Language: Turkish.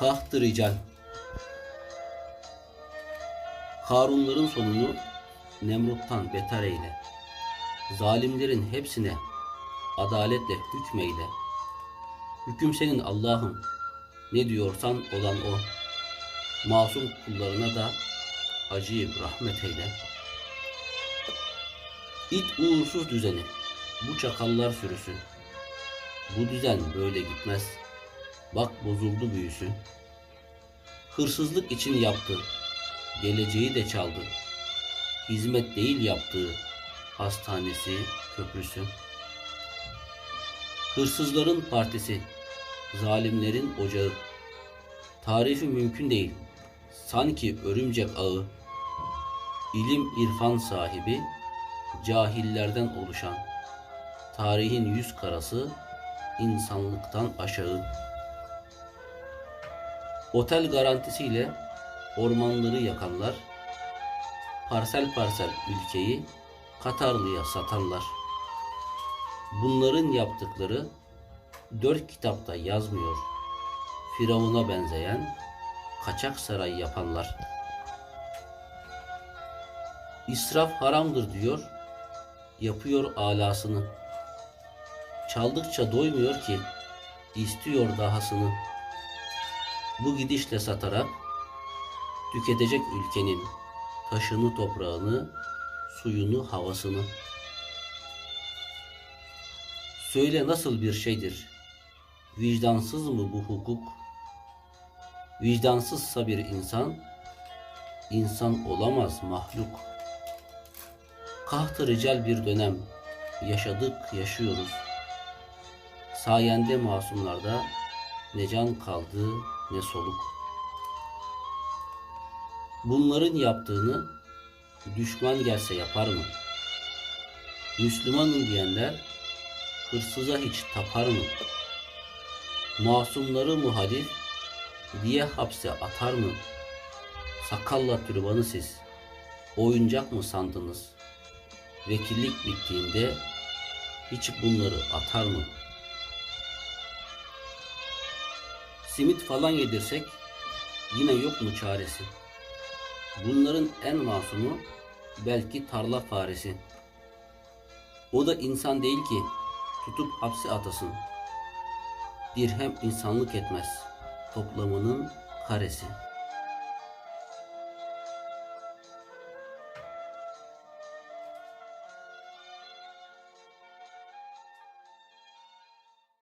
Kahtı rical. Karunların sonunu Nemrut'tan beter eyle. Zalimlerin hepsine adaletle hükmeyle. Hüküm senin Allah'ım. Ne diyorsan olan o. Masum kullarına da acıyıp rahmet eyle. İt uğursuz düzeni, bu çakallar sürüsü. Bu düzen böyle gitmez. Bak bozuldu büyüsü. Hırsızlık için yaptı, geleceği de çaldı. Hizmet değil yaptığı, hastanesi, köprüsü. Hırsızların partisi, zalimlerin ocağı. Tarifi mümkün değil, sanki örümcek ağı. İlim irfan sahibi, cahillerden oluşan. Tarihin yüz karası, insanlıktan aşağı. Otel garantisiyle ormanları yakanlar, parsel parsel ülkeyi Katarlı'ya satanlar. Bunların yaptıkları dört kitapta yazmıyor. Firavun'a benzeyen kaçak saray yapanlar. İsraf haramdır diyor, yapıyor alasını. Çaldıkça doymuyor ki, istiyor dahasını. Bu gidişle satarak tüketecek ülkenin taşını toprağını, suyunu havasını. Söyle nasıl bir şeydir? Vicdansız mı bu hukuk? Vicdansızsa bir insan, insan olamaz mahluk. Kahtı rical bir dönem yaşadık, yaşıyoruz. Sayende masumlarda ne can kaldı ne soluk. Bunların yaptığını düşman gelse yapar mı? Müslümanım diyenler hırsıza hiç tapar mı? Masumları muhalif diye hapse atar mı? Sakalla türbanı siz oyuncak mı sandınız? Vekillik bittiğinde hiç bunları atar mı? Simit falan yedirsek yine yok mu çaresi? Bunların en masumu belki tarla faresi. O da insan değil ki tutup hapse atasın. Dirhem insanlık etmez toplamının karesi.''